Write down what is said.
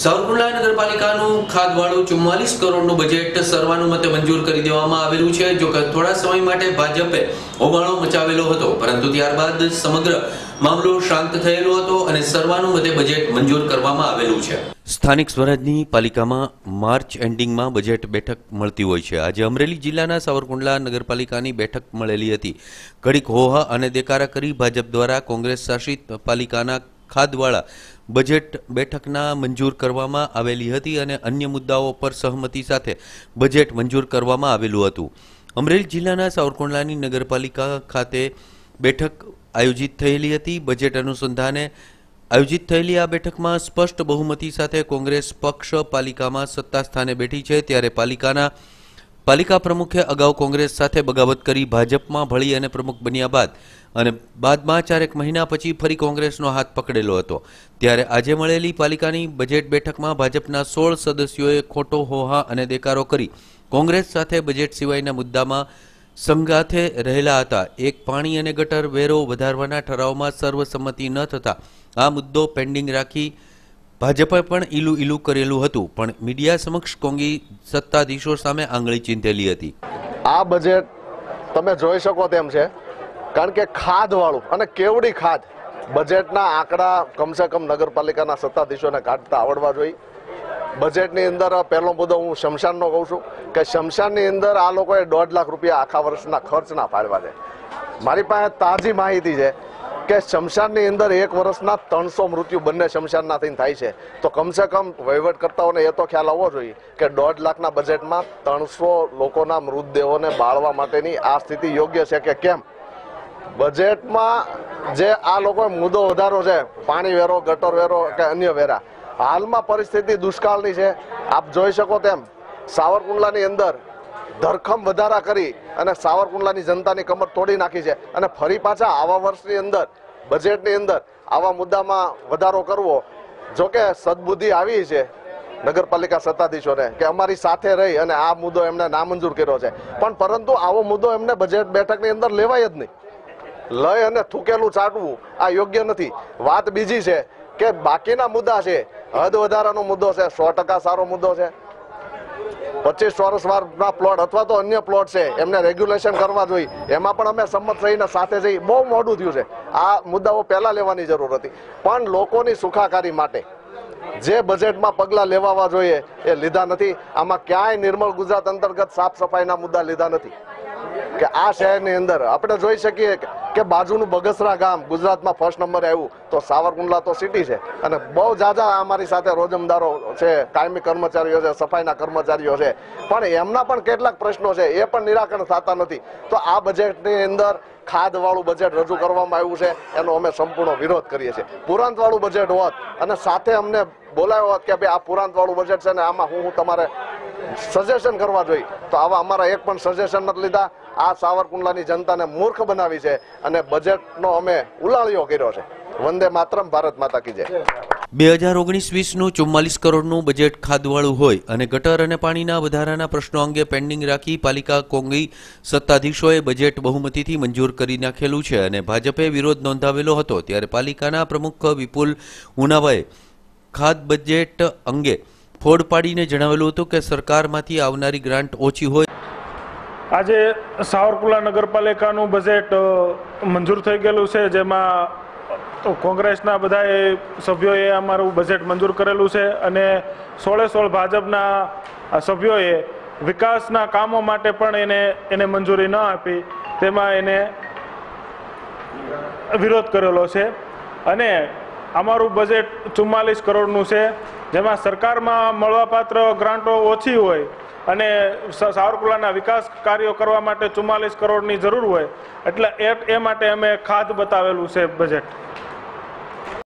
સાવરકુંડલા નગરપાલિકાનું ખાદવાળું ચુમ્માલીસ કરોડનું બજેટ સર્વાનુમતે મંજૂર કરી દેવામાં આવેલું છે, જો કે થોડા સમય માટે ભાજપે હોબાળો મચાવેલો હતો. પરંતુ ત્યારબાદ સમગ્ર મામલો શાંત થયેલો હતો અને સર્વાનુમતે બજેટ મંજૂર કરવામાં આવેલું છે. સ્થાનિક સ્વરાજની પાલિકામાં માર્ચ એન્ડિંગમાં બજેટ બેઠક મળતી હોય છે. આજે અમરેલી જિલ્લાના સાવરકુંડલા નગરપાલિકાની બેઠક મળેલી હતી. ઘડીક હોહા અને દેકારા કરી ભાજપ દ્વારા કોંગ્રેસ શાસિત પાલિકાના ખાદવાળા બજેટ બેઠકના મંજૂર કરવામાં આવેલી હતી અને અન્ય મુદ્દાઓ પર સહમતિ સાથે બજેટ મંજૂર કરવામાં આવેલું હતું. અમરેલી જિલ્લાના સાવરકુંડલાની નગરપાલિકા ખાતે બેઠક આયોજિત થયેલી હતી. બજેટ અનુસંધાને આયોજિત થયેલી આ બેઠકમાં સ્પષ્ટ બહુમતી સાથે કોંગ્રેસ પક્ષ પાલિકામાં સત્તા સ્થાને બેઠી છે. ત્યારે પાલિકાના પાલિકા પ્રમુખે અગાઉ કોંગ્રેસ સાથે બગાવત કરી ભાજપમાં ભળી અને પ્રમુખ બન્યા બાદ અને બાદમાં ચારેક મહિના પછી ફરી કોંગ્રેસનો હાથ પકડેલો હતો. ત્યારે આજે મળેલી પાલિકાની બજેટ બેઠકમાં ભાજપના સોળ સદસ્યોએ ખોટો હોહા અને દેકારો કરી કોંગ્રેસ સાથે બજેટ સિવાયના મુદ્દામાં સંગાથે રહેલા હતા. એક પાણી અને ગટર વેરો વધારવાના ઠરાવમાં સર્વસંમતિ ન થતા આ મુદ્દો પેન્ડિંગ રાખી ભાજપે પણ ઈલું ઈલું કરેલું હતું, પણ મીડિયા સમક્ષ કોંગી સત્તાધીશો સામે આંગળી ચીંધેલી હતી. આ બજેટ તમે જોઈ શકો તેમ છે, કારણ કે ખાદવાળું, અને કેવડી ખાદ બજેટના આંકડા કમસે કમ નગરપાલિકાના સત્તાધીશોને કાઢતા આવડવા જોઈએ. બજેટની અંદર પહેલો મુદ્દો હું શમશાનનો કહું છું, કે શમશાનની અંદર આ લોકોએ દોઢ લાખ રૂપિયા આખા વર્ષના ખર્ચના ફાળવા છે. મારી પાસે તાજી માહિતી છે કે શમશાનની અંદર એક વર્ષના ત્રણસો મૃત્યુ બંને શમશાનના થઈને થાય છે. તો કમસે કમ વહીવટકર્તાઓને એ તો ખ્યાલ આવવો જોઈએ કે દોઢ લાખના બજેટમાં ત્રણસો લોકોના મૃતદેહોને બાળવા માટેની આ સ્થિતિ યોગ્ય છે કે કેમ? બજેટમાં જે આ લોકોએ મુદ્દો વધારો છે, પાણી વેરો, ગટર વેરો કે અન્ય વેરા, હાલમાં પરિસ્થિતિ દુષ્કાળની છે. આપ જોઈ શકો તેમ સાવરકુંડલાની અંદર ધરખમ વધારા કરી અને સાવરકુંડલાની જનતાની કમર તોડી નાખી છે. અને ફરી પાછા આવા વર્ષની અંદર બજેટની અંદર આવા મુદ્દામાં વધારો કરવો જો કે સદબુદ્ધિ આવી છે નગરપાલિકા સત્તાધીશોને કે અમારી સાથે રહી અને આ મુદ્દો એમને નામંજૂર કર્યો છે. પણ પરંતુ આવો મુદ્દો એમને બજેટ બેઠકની અંદર લેવાય જ નહીં. લય અને થૂકેલું ચાટવું આ યોગ્ય નથી. વાત બીજી છે કે બાકીના મુદ્દા છે, હદ વધારાનો મુદ્દો છે, સો ટકા સારો મુદ્દો છે. પચીસ ચોરસ વારના પ્લોટ અથવા તો અન્ય પ્લોટ છે, એમને રેગ્યુલેશન કરવા જોઈએ. એમાં પણ અમે સંમત થઈને સાથે જઈ બહુ મોડું થયું છે. આ મુદ્દાઓ પહેલાં લેવાની જરૂર હતી. પણ લોકોની સુખાકારી માટે જે બજેટમાં પગલાં લેવાવા જોઈએ એ લીધા નથી. આમાં ક્યાંય નિર્મળ ગુજરાત અંતર્ગત સાફ સફાઈના મુદ્દા લીધા નથી. કે આ શહેરની અંદર આપણે જોઈ શકીએ કે બાજુનું બગસરા ગામ ગુજરાતમાં ફર્સ્ટ નંબરે આવ્યું તો સાવરકુંડલા તો સિટી છે. અને બહુ જાજા અમારી સાથે રોજમદારો છે, કાયમી કર્મચારીઓ છે, સફાઈના કર્મચારીઓ છે. પણ એમના પણ કેટલાક પ્રશ્નો છે, એ પણ નિરાકરણ થતા નથી. તો આ બજેટની અંદર ખાદવાળું બજેટ રજૂ કરવામાં આવ્યું છે, એનો અમે સંપૂર્ણ વિરોધ કરીએ છીએ. પુરાંતવાળું બજેટ હોત અને સાથે અમને બોલાયો હોત કે ભાઈ આ પુરાંતવાળું બજેટ છે ને આમાં હું હું તમારે સજેશન કરવા જોઈએ. તો આવા અમારા એક પણ સજેશન નથી લીધા. આ સાવરકુંડલાની જનતાને મૂર્ખ બનાવી છે અને બજેટનો અમે ઉલાળ્યો કર્યો છે. વંદે માતરમ, ભારત માતા કી જય. બે હજાર ઓગણીસ વીસનું ચુમ્માલીસ કરોડનું બજેટ ખાદવાળું હોય અને ગટર અને પાણીના વધારાના પ્રશ્નો અંગે પેન્ડિંગ રાખી પાલિકા કોંગી સત્તાધીશોએ બજેટ બહુમતીથી મંજૂર કરી નાખેલું છે અને ભાજપે વિરોધ નોંધાવેલો હતો. ત્યારે પાલિકાના પ્રમુખ વિપુલ ઉનાવાએ ખાદ બજેટ અંગે ફોડ પાડીને જણાવેલું હતું કે સરકારમાંથી આવનારી ગ્રાન્ટ ઓછી હોય. આજે સાવરકુલા નગરપાલિકાનું બજેટ મંજૂર થઈ ગયેલું છે, જેમાં કોંગ્રેસના બધાએ સભ્યોએ અમારું બજેટ મંજૂર કરેલું છે અને સોળે સોળ ભાજપના સભ્યોએ વિકાસના કામો માટે પણ એને એને મંજૂરી ન આપી, તેમાં એને વિરોધ કરેલો છે. અને અમારું બજેટ ચુમ્માલીસ કરોડનું છે. જેમાં સરકારમાં મળવાપાત્ર ગ્રાન્ટો ઓછી હોય અને સાવરકુલાના વિકાસ કાર્યો કરવા માટે ચુમ્માલીસ કરોડની જરૂર હોય, એટલે એ માટે અમે ખાધ બતાવેલું છે બજેટ